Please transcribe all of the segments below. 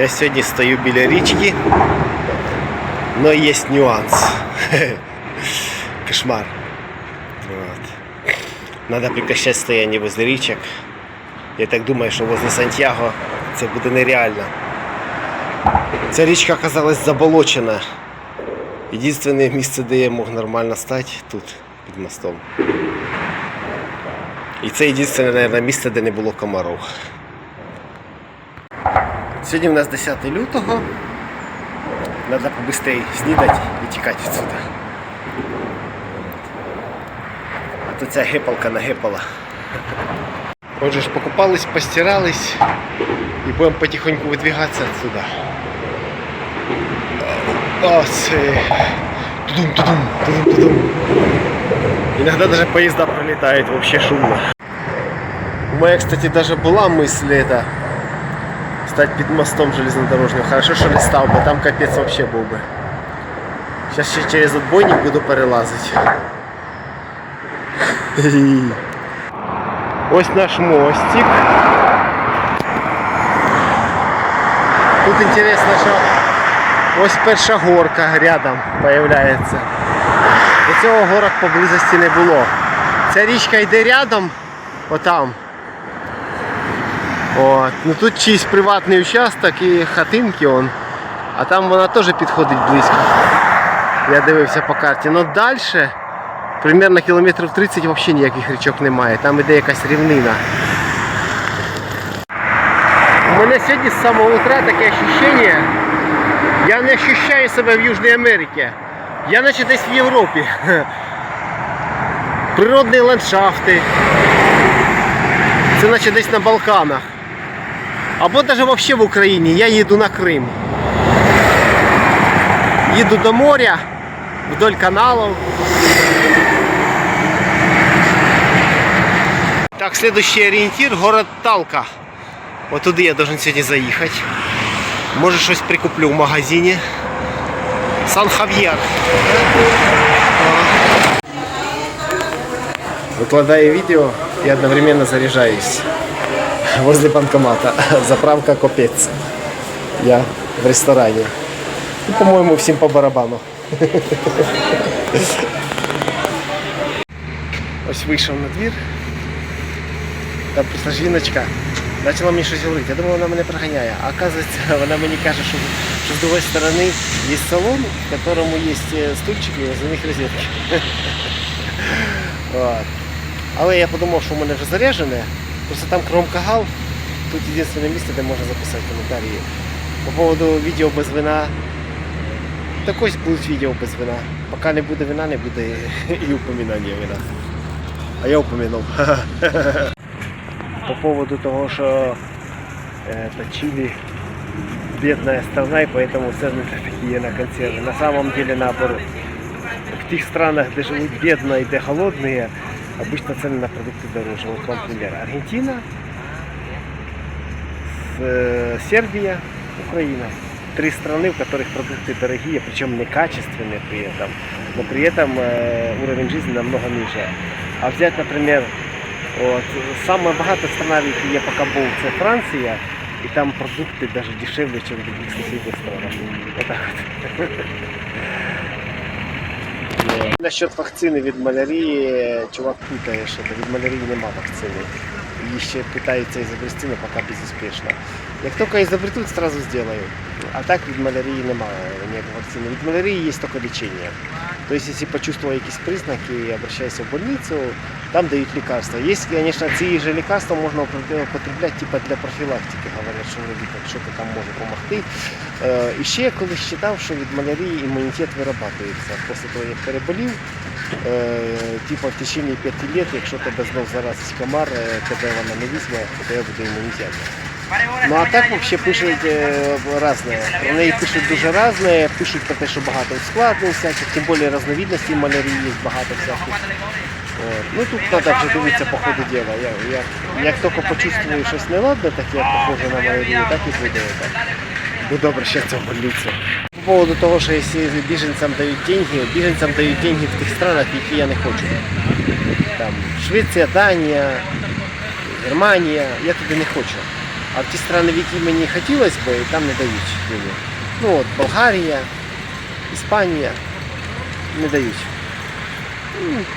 Я сьогодні стою біля річки, але є нюанс. Кошмар. Вот. Надо прекращать стояние возле річок. Я так думаю, що возле Сантьяго це буде нереально. Ця річка оказалась заболочена. Єдине місце, де я мог нормально стати, тут, під мостом. І це єдине, місце, де не було комаров. Сьогодні в нас 10 лютого. Треба побыстрее снідати і тікати відсюди. А то ця гепалка нагепала. Отже ж, покупались, постирались і будемо потихоньку видвигатися отсюда. О, це... Тудум, тудум, тудум, тудум. Иногда даже поезда пролетают, вообще шумно. У меня, кстати, даже была мысль это стать под мостом железнодорожным. Хорошо, что не стал бы, там капец вообще был бы. Сейчас ще через отбойник буду перелазить. Ось наш мостик. Тут интересно, що ось перша горка рядом появляється. До цього горок поблизості не було. Ця річка йде рядом, отам. От. Ну тут чийсь приватний участок і хатинки он. А там вона теж підходить близько. Я дивився по карті. Ну далі, примерно кілометрів 30 взагалі ніяких річок немає. Там іде якась рівнина. У мене сьогодні з самого утра таке ощущение, я не ощущаю себе в Южній Америці. Я наче десь в Європі. Природні ландшафти. Це наче десь на Балканах. Або навіть взагалі в Україні. Я їду на Крим. Їду до моря, вдоль каналів. Так, следующий ориентир город Талка. Вот туди я должен сьогодні заїхати. Може щось прикуплю в магазині. Сан-Хавьер. Выкладаю видео и одновременно заряжаюсь Возле банкомата. Заправка копец. Я в ресторане. Ну, по-моему, всем по барабану. Ось вийшов на двір. Там прийшла жіночка. Почала мені щось говорити. Я думав, вона мене проганяє. А оказується, вона мені каже, що, що з другої сторони є салон, в якому є стульчики, і за них розетки. Але я подумав, що в мене вже заряджене. Просто там кромкагал. Тут єдине місце, де можна записати коментарі. По поводу відео без вина. Так ось будуть відео без вина. Поки не буде вина, не буде і упоминання вина. А я упомянув. По поводу того, что это Чили бедная страна, и поэтому цены такие на консервы. На самом деле наоборот. В тех странах, где живут бедно и где холодные, обычно цены на продукты дороже. Вот вам пример. Аргентина, с- э, Сербия, Украина. Три страны, в которых продукты дорогие, причем некачественные при этом, но при этом э, уровень жизни намного ниже. А взять, например, От. Саме багата страна, в якій я поки був, це Франція, і там продукти навіть дешевле, ніж в других сусідніх странах. Отак от. Насчет вакцини від малярії, чувак путає, що від малярії нема вакцини. Її ще питаються ізобрести, але поки безуспішно. Як тільки ізобретуть, одразу сделаю. А так від малярії немає ніякої вакцини. Від малярії є тільки лічення. Тобто, якщо почувствовал якісь признаки, обращайся в больницу, там дают лекарства. Есть, конечно, ці же лекарства можна употреблять типа для профілактики, говорять, що вроді як що-то там може допомогти. Е, І ще я колись читав, що від малярії імунітет вирабатується після того, як переболів. Е, Типа в течение 5 років, якщо тебе знов заразить комар, тебе вона не візьме, у тебе буде імунітет. Ну а так взагалі пишуть е. Про неї пишуть дуже різне, пишуть про те, що багато ускладнень всяких, тим більше різновидностей малярії є багато всяких. Ну тут треба вже дивитися по ходу діла. Я, як, як тільки почувствую щось неладне, таке як похоже на малярію, так і буде. Так. Буду обращатися в больницю. По поводу того, що якщо біженцям дають деньги, біженцям дають деньги в тих странах, які я не хочу. Там Швеція, Данія, Германія, я туди не хочу. А в ті країни, в які мені хотілося б, там не дають мені. Ну от Болгарія, Іспанія не дають.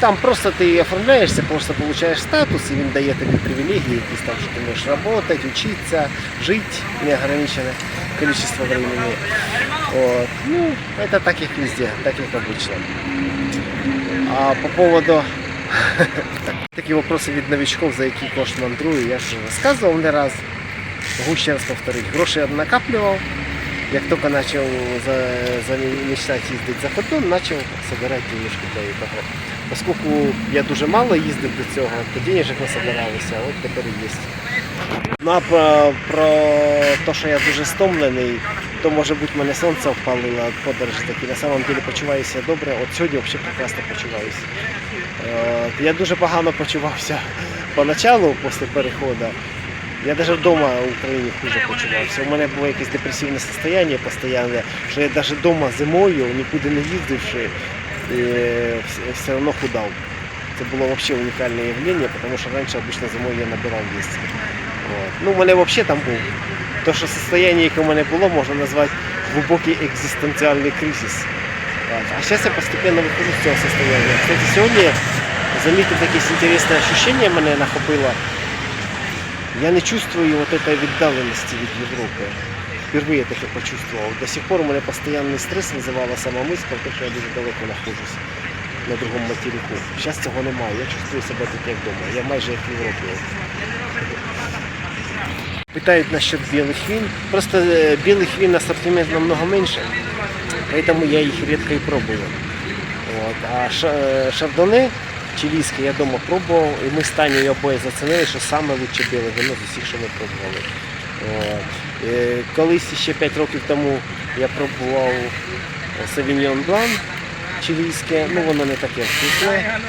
Там просто ти оформляєшся, просто получаєш статус, і він дає тобі привілегії, якісь там, що ти можеш працювати, вчитися, жити неограничене количество времени. Вот. Ну, это так як везде, так як обычно. А по поводу такі вопроси від новичков, за які кошт мандрую, я вже розказував не раз. Ще раз повторити. Гроші я накаплював. Як тільки почав за, за мечтати їздити за кордон, почав збирати денежки для того. Оскільки я дуже мало їздив до цього, то денежок не збиралися, от тепер і. Ну а про, про те, що я дуже стомлений, то може бути мене сонце впалило від подорожі такі. На самом деле почуваюся добре. От сьогодні взагалі прекрасно почуваюся. Е, Я дуже погано почувався поначалу після переходу. Я навіть вдома в Україні хуже почувався. У мене було якесь депресивне состояние постійне, що я навіть вдома зимою, нікуди не їздивши, все одно худав. Це було взагалі унікальне явлення, тому що раніше обычно зимою я набирав вес. Ну, у мене взагалі там був. То, що состояние, яке у мене було, можна назвати глибокий екзистенціальний кризис. А зараз я постепенно виходжу з цього состояния. Кстати, сьогодні замітив якесь інтересне ощущение мене нахопило. Я не чувствую вот этой віддалености від Європи. Впервые таке почувствовал. До сих пор у мене постоянный стресс вызывала сама мысль про те, що я дуже далеко нахожусь на другому материку. Зараз цього немає. Я чувствую себе тут як вдома. Я майже як в Європі. Питають насчет белых вин. Просто э, белых вин ассортимент намного меньше, поэтому я их редко и пробую. Вот. А ша- э, шардоне чилийское я дома пробовал, и мы с Таней обоє зацінили, що саме лучше біле вино з усіх, що ми пробували. От. Е, Колись ще 5 років тому я пробував Sauvignon Blanc чилийське, ну воно не таке вкусне.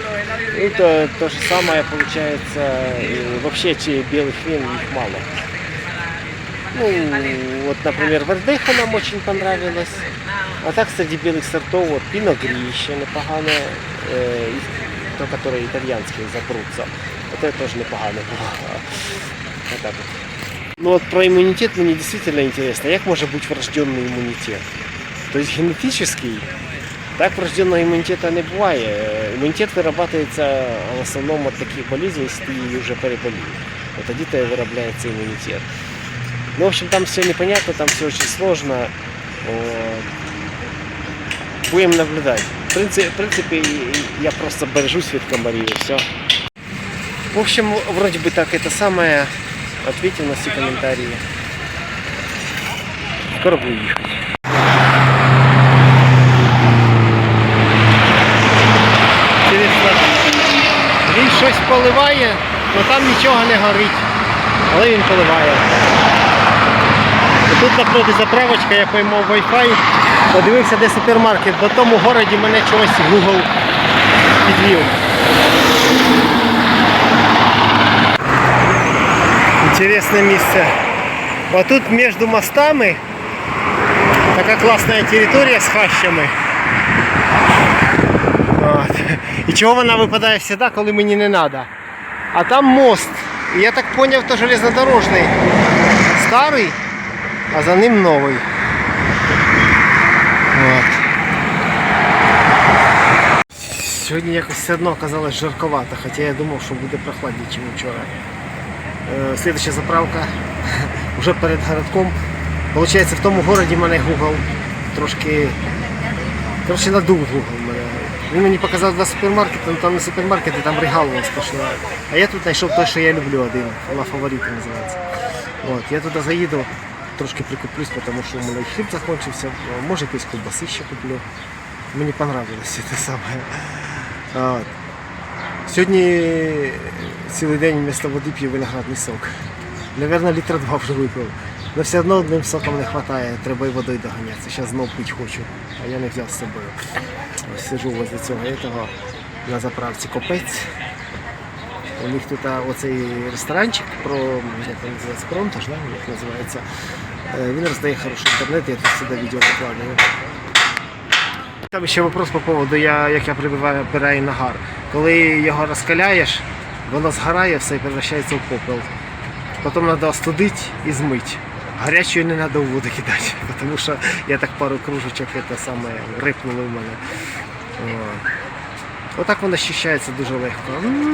І то, то же самое получается, и вообще чи белых вин их мало. Ну, вот, например, Вердеха нам очень понравилось. А так среди белых сортов вот Пино Грища непогано, э, и то, которые итальянские забрутся. Вот это тоже непогано было. Вот так вот. Ну вот про иммунитет мне действительно интересно. Як може бути врожденный иммунитет? То есть генетический? Так врожденного иммунитета не бывает. Э, Иммунитет вырабатывается в основном от таких болезней, если ты ее уже переболел. Вот тоді-то и виробляється иммунитет. Ну, в общем, там все непонятно, там все очень сложно. Вот. Будем наблюдать. В принципе, в принципе, я просто бережусь від комарів и все. В общем, вроде бы так это самое. Ответил на все комментарии. Скоро буду ехать. Він щось поливає, але там нічого не горить. Але він поливає. Тут напроти заправочка я поймав Wi-Fi, подивився, де супермаркет, бо в тому городі мене чогось Google підвів. Інтересне місце. Отут між мостами така класна територія з хащами. От. І чого вона випадає завжди, коли мені не треба. А там мост. Я так зрозумів, то железнодорожний. Старий, а за ним новий. От. Сьогодні якось все одно оказалось жарковато, хоча я думав, що буде прохладніше, ніж вчора. Е, заправка вже перед городком. Получається, в тому городі мене Google трошки коротше, надув Google мене. Він мені показав два супермаркети, ну там не супермаркети, там регалово сплошне. А я тут знайшов те, що я люблю один. Ла фаворит називається. От, я туди заїду, трошки прикуплюсь, тому що у мене хліб закінчився. Може якісь ковбаси ще куплю. Мені понравилось це саме. От. Сьогодні цілий день вместо води п'ю виноградний сок. Наверное, літра два вже випив. Але все одно одним соком не вистачає, треба і водою доганятися. Зараз знов пити хочу, а я не взяв з собою. Ось сижу возле цього этого на заправці копець. У них тут оцей ресторанчик про як називається, Пронто, ж, да? як називається. Е, Він роздає хороший інтернет, я тут сюди відео викладаю. Там ще вопрос по поводу, я, як я прибиваю прибираю нагар. Коли його розкаляєш, воно згорає все і превращається в попел. Потім треба остудити і змити. Гарячою не треба у воду кидати, тому що я так пару кружечок рипнуло в мене. Отак вона щищається дуже легко.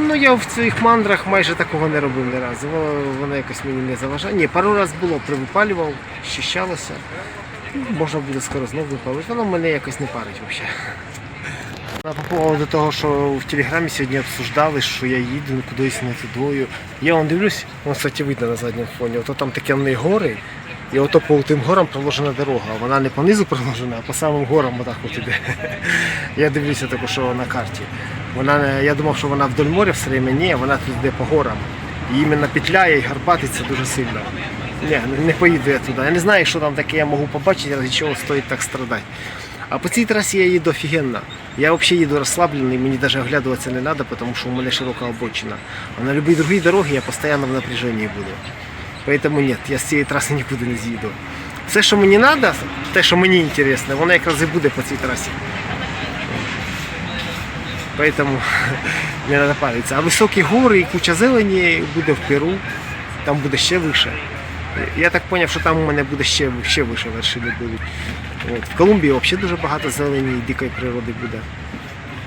Ну я в цих мандрах майже такого не робив ні разу. Воно, воно якось мені не заважає. Ні, пару разів було, привипалював, щищалося. Можна буде скоро знову випалити. Воно мене якось не парить взагалі. По поводу того, що в телеграмі сьогодні обсуждали, що я їду кудись не тудою. Я вон дивлюсь, вон, кстати, видно на задньому фоні. Ото там такі гори, і ото по тим горам проложена дорога. Вона не по низу проложена, а по самим горам отак от іде. Я дивлюся таку, що на карті. Вона, я думав, що вона вдоль моря все время, ні, вона тут йде по горам. І іменно петляє і гарбатиться дуже сильно. Ні, не поїду я туди. Я не знаю, що там таке я можу побачити, ради чого стоїть так страдати. А по цій трасі я їду офігенно. Я взагалі їду розслаблений, мені навіть оглядуватися не треба, тому що у мене широка обочина. А на будь-якій другій дорогі я постійно в напряженні буду. Поэтому нет, я з цієї траси нікуди не з'їду. Все, що мені треба, те, що мені інтересно, воно якраз і буде по цій трасі. Поэтому не треба паритися. А високі гори і куча зелені буде в Перу, там буде ще вище. Я так зрозумів, що там у мене буде ще, ще вище вершини будуть. От. В Колумбії взагалі дуже багато зелені і дикої природи буде.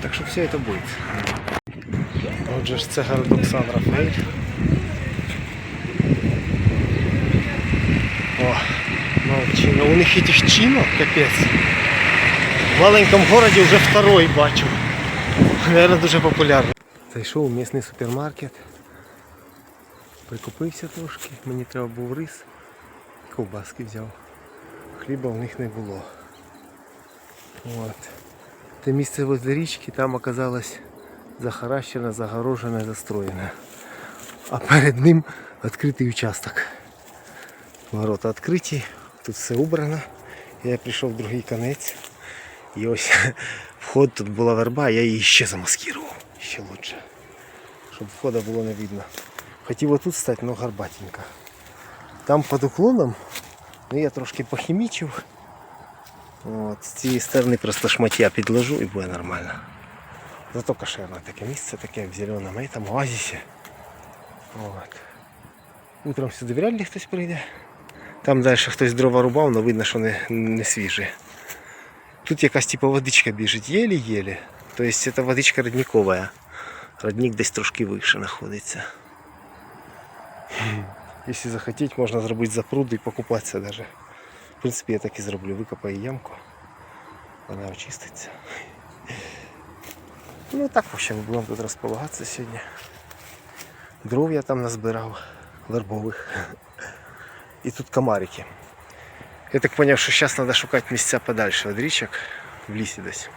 Так що все це буде. Отже ж це городок Сан молодчина. У них этих чинов, капець. В маленькому городі вже второй бачу. Наверное, дуже популярний. Зайшов у місний супермаркет. Прикупився трошки, мені треба був рис. Ковбаски взяв. Хліба в них не було. От. Те місце возле річки там оказалось захаращено, загорожене, застроєне. А перед ним відкритий участок. Ворота відкриті, тут все убрано. Я прийшов в другий конець. І ось вход тут була верба, я її ще замаскував. Ще лучше. Щоб входа було не видно. Хотів отут стати, але гарбатенько. Там під уклоном, ну я трошки похімічив. От, з цієї сторони просто шмаття підложу і буде нормально. Зато кошерне таке місце, таке в зеленому этом оазісі. От. Утром сюди вряд ли хтось прийде. Там далі хтось дрова рубав, але видно, що не, не свіжі. Тут якась типу водичка біжить, єлі-єлі. Тобто це водичка родникова. Родник десь трошки вище знаходиться. Якщо захотіти, можна зробити запруду і покупатися навіть. В принципі, я так і зроблю. Викопаю ямку. Вона очиститься. Ну так вообще ми будемо тут розполагатися сьогодні. Дров я там назбирав вербових. І тут комарики. Я так зрозумів, що зараз треба шукати місця подальше від річок в лісі десь.